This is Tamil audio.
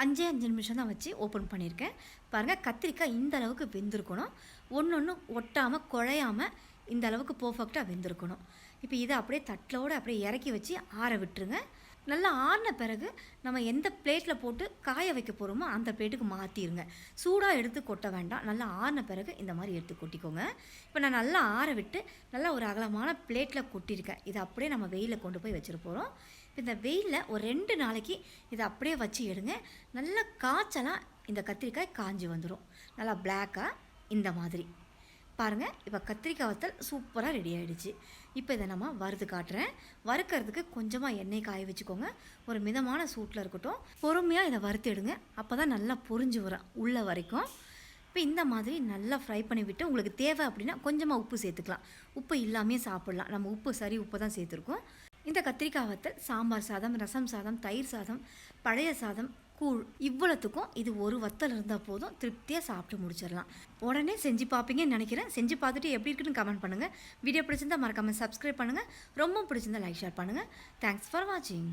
அஞ்சே அஞ்சு நிமிஷம் தான் வச்சு ஓப்பன் பண்ணியிருக்கேன். பாருங்கள் கத்திரிக்காய் இந்த அளவுக்கு வெந்திருக்கணும். ஒன்று ஒன்று ஒட்டாமல் குழையாமல் இந்த அளவுக்கு பர்ஃபெக்டாக வெந்திருக்கணும். இப்போ இதை அப்படியே தட்டிலோடு அப்படியே இறக்கி வச்சு ஆற விட்டுருங்க. நல்லா ஆறின பிறகு நம்ம எந்த பிளேட்டில் போட்டு காய வைக்க போகிறோமோ அந்த பிளேட்டுக்கு மாற்றிடுங்க சூடாக எடுத்து கொட்ட வேண்டாம். நல்லா ஆறின பிறகு இந்த மாதிரி எடுத்து கொட்டிக்கோங்க. இப்போ நான் நல்லா ஆற விட்டு நல்லா ஒரு அகலமான பிளேட்டில் கொட்டியிருக்கேன். இதை அப்படியே நம்ம வெயிலில் கொண்டு போய் வச்சுட்டு போகிறோம் இந்த வெயிலில் ஒரு ரெண்டு நாளைக்கு இதை அப்படியே வச்சு எடுங்க. நல்லா காய்ச்சலாம் இந்த கத்திரிக்காய் காஞ்சி வந்துடும் நல்லா பிளாக்காக இந்த மாதிரி. பாருங்கள் இப்போ கத்திரிக்காய் வத்தல் சூப்பராக ரெடி ஆகிடுச்சு இப்போ இதை நம்ம வறுத்து காட்டுறேன். வறுக்கிறதுக்கு கொஞ்சமாக எண்ணெய் காய வச்சுக்கோங்க. ஒரு மிதமான சூட்டில் இருக்கட்டும். பொறுமையாக இதை வறுத்து எடுங்க. அப்போ தான் நல்லா பொரிஞ்சு வரும் உள்ள வரைக்கும். இப்போ இந்த மாதிரி நல்லா ஃப்ரை பண்ணி விட்டு உங்களுக்கு தேவை அப்படின்னா கொஞ்சமாக உப்பு சேர்த்துக்கலாம். உப்பு இல்லாமே சாப்பிட்லாம். நம்ம உப்பு சரி உப்பு தான் சேர்த்துருக்கோம். இந்த கத்திரிக்காய் வத்தல் சாம்பார் சாதம் ரசம் சாதம் தயிர் சாதம் பழைய சாதம் கூழ் இவ்வளோத்துக்கும் இது ஒரு வத்தல் இருந்தால் போதும் திருப்தியாக சாப்பிட்டு முடிச்சிடலாம். உடனே செஞ்சு பார்ப்பீங்கன்னு நினைக்கிறேன். செஞ்சு பார்த்துட்டு எப்படி இருக்குன்னு கமெண்ட் பண்ணுங்கள் வீடியோ பிடிச்சிருந்தா மறக்காமல் சப்ஸ்கிரைப் பண்ணுங்கள் ரொம்ப பிடிச்சிருந்தா லைக் ஷேர் பண்ணுங்கள் தேங்க்ஸ் ஃபார் வாட்சிங்